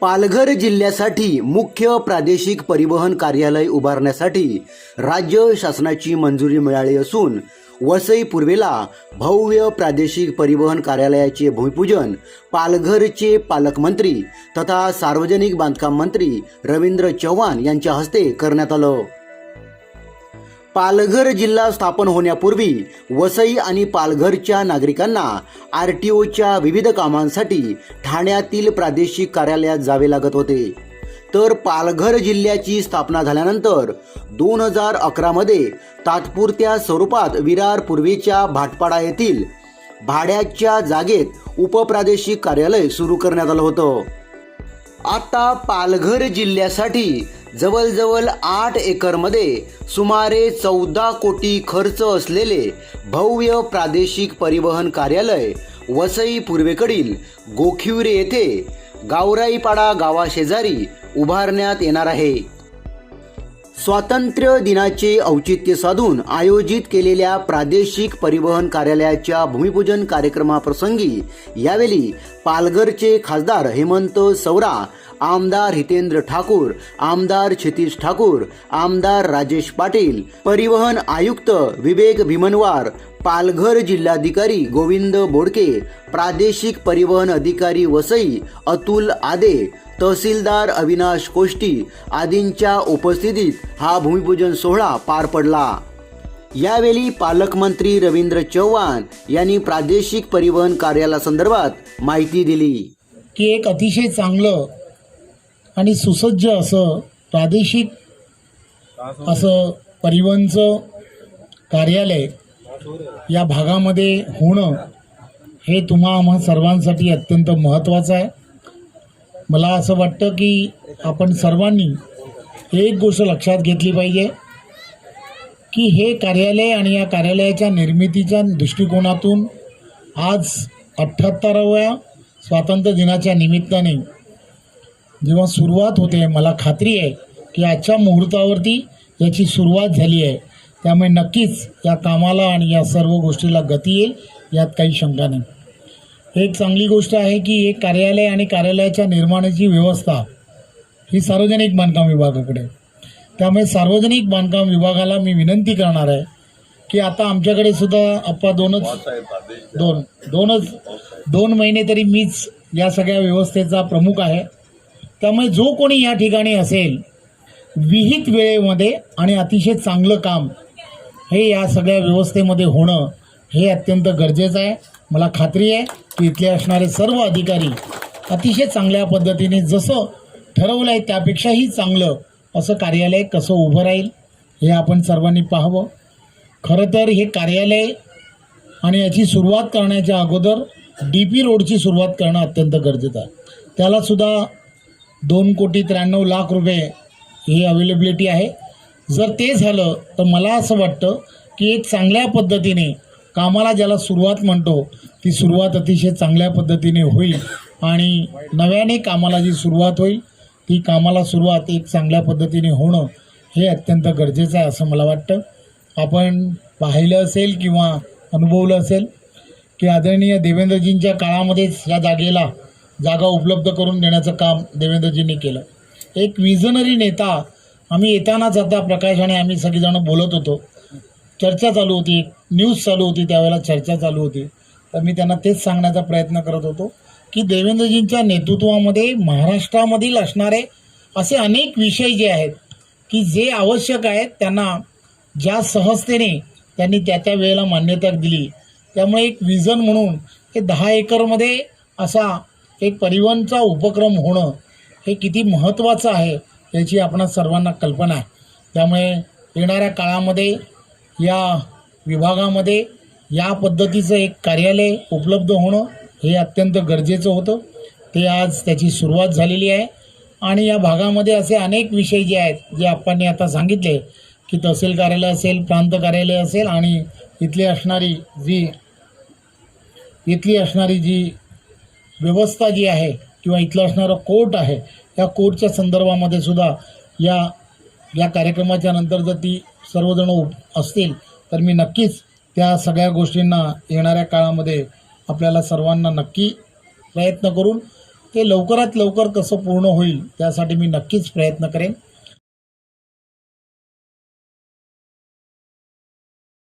पालघर जिल्ह्यासाठी मुख्य प्रादेशिक परिवहन कार्यालय उभारण्यासाठी राज्य शासनाची मंजुरी मिळाली असून वसई पूर्वेला भव्य प्रादेशिक परिवहन कार्यालयाचे भूमिपूजन पालघरचे पालकमंत्री तथा सार्वजनिक बांधकाम मंत्री रवींद्र चव्हाण यांच्या हस्ते करण्यात आलं. पालघर जिल्हा स्थापन होण्यापूर्वी वसई आणि पालघरच्या नागरिकांना आर टी ओच्या विविध कामांसाठी ठाण्यातील प्रादेशिक कार्यालयात जावे लागत होते. तर पालघर जिल्ह्याची स्थापना झाल्यानंतर दोन हजार अकरामध्ये तात्पुरत्या स्वरूपात विरार पूर्वेच्या भाटपाडा येथील भाड्याच्या जागेत उपप्रादेशिक कार्यालय सुरू करण्यात आलं होतं. आता पालघर जिल्ह्यासाठी जवळजवळ आठ एकरमध्ये सुमारे चौदा कोटी खर्च असलेले भव्य प्रादेशिक परिवहन कार्यालय वसई पूर्वेकडील गोखिवरे येथे गावराईपाडा गावाशेजारी उभारण्यात येणार आहे. स्वातंत्र्य दिनाचे औचित्य साधून आयोजित केलेल्या प्रादेशिक परिवहन कार्यालयाच्या भूमिपूजन कार्यक्रमाप्रसंगी यावेळी पालघरचे खासदार हेमंत सौरा आमदार हितेंद्र ठाकूर आमदार क्षितिश ठाकूर आमदार राजेश पाटील परिवहन आयुक्त विवेक भीमनवार पालघर जिल्हाधिकारी गोविंद बोडके प्रादेशिक परिवहन अधिकारी वसई अतुल आदे तहसीलदार अविनाश कोष्टी आदींच्या उपस्थितीत हा भूमिपूजन सोहळा पार पडला. यावेळी पालकमंत्री रवींद्र चव्हाण यांनी प्रादेशिक परिवहन कार्यालयासंदर्भात माहिती दिली. की एक अतिशय चांगलं आणि सुसज्ज असं प्रादेशिक असं परिवहनचं कार्यालय या भागामध्ये होणं हे तुम्हा आम्हा सर्वांसाठी अत्यंत महत्त्वाचं आहे. मला असं वाटतं की आपण सर्वांनी एक गोष्ट लक्षात घेतली पाहिजे की हे कार्यालय आणि या कार्यालयाच्या निर्मितीच्या दृष्टिकोनातून आज अठ्ठ्याहत्तराव्या स्वातंत्र्य दिनाच्या निमित्ताने जेव्हा सुरुवात होते मला खात्री आहे की आजच्या मुहूर्तावरती याची सुरुवात झाली आहे. त्यामुळे नक्कीच या कामाला आणि या सर्व गोष्टीला गती येईल यात काही शंका नाही. एक चांगली गोष्ट आहे की एक कार्यालय आणि कार्यालयाच्या निर्माणाची व्यवस्था ही सार्वजनिक बांधकाम विभागाकडे. त्यामुळे सार्वजनिक बांधकाम विभागाला मी विनंती करणार आहे की आता आमच्याकडे सुद्धा आप्पा दोनच दोन दोनच दोन महिने तरी मीच या सगळ्या व्यवस्थेचा प्रमुख आहे. त्यामुळे जो कोणी या ठिकाणी असेल विहित वेळेमध्ये आणि अतिशय चांगलं काम हे या सगळ्या व्यवस्थेमध्ये होणं हे अत्यंत गरजेचं आहे. मला खात्री आहे की इथले असणारे सर्व अधिकारी अतिशय चांगल्या पद्धतीने जसं ठरवलं आहे त्यापेक्षाही चांगलं असं कार्यालय कसं उभं राहील हे आपण सर्वांनी पाहावं. खरं तर हे कार्यालय आणि याची सुरुवात करण्याच्या अगोदर डी पी रोडची सुरुवात करणं अत्यंत गरजेचं आहे. त्यालासुद्धा दोन कोटी त्र्याण्णव लाख रुपये ही अवेलेबिलिटी आहे. जर ते झालं तर मला असं वाटतं की एक चांगल्या पद्धतीने कामाला ज्याला सुरुवात म्हणतो ती सुरुवात अतिशय चांगल्या पद्धतीने होईल आणि नव्याने कामाला जी सुरुवात होईल ती कामाला सुरुवात एक चांगल्या पद्धतीने होणं हे अत्यंत गरजेचं आहे असं मला वाटतं. आपण पाहिलं असेल किंवा अनुभवलं असेल की आदरणीय देवेंद्रजींच्या काळामध्येच या जागेला जागा उपलब्ध करून देण्याचं काम देवेंद्रजींनी केलं. एक विजनरी नेता आम्ही येतानाच आता प्रकाश आणि आम्ही सगळीजणं बोलत होतो. चर्चा चालू होती एक न्यूज चालू होती त्यावेळेला चर्चा चालू होती. तर मी त्यांना तेच सांगण्याचा प्रयत्न करत होतो की देवेंद्रजींच्या नेतृत्वामध्ये महाराष्ट्रामधील असणारे असे अनेक विषय जे आहेत की जे आवश्यक आहेत त्यांना ज्या सहजतेने त्यांनी त्या त्या वेळेला मान्यता दिली. त्यामुळे एक विजन म्हणून हे दहा एकरमध्ये असा एक परिवहनचा उपक्रम होणं हे किती महत्त्वाचं आहे याची आपणा सर्वांना कल्पना आहे. त्यामुळे येणाऱ्या काळामध्ये या विभागामध्ये या पद्धतीचं एक कार्यालय उपलब्ध होणं हे अत्यंत गरजेचं होतं. ते आज त्याची सुरुवात झालेली आहे. आणि या भागामध्ये असे अनेक विषय जे आहेत जे आपण आता सांगितले की तहसील कार्यालय असेल प्रांत कार्यालय असेल आणि इथली असणारी जी इथली असणारी जी व्यवस्था जी आहे किंवा इथलं असणारं कोर्ट आहे या कोर्टच्या संदर्भामध्ये सुद्धा या या कार्यक्रमाच्या नंतर जर ती सर्वजण असतील तर मी नक्कीच त्या सगळ्या गोष्टींना येणाऱ्या काळामध्ये आपल्याला सर्वांना नक्की प्रयत्न करून ते लवकरात लवकर कसं पूर्ण होईल त्यासाठी मी नक्कीच प्रयत्न करेन.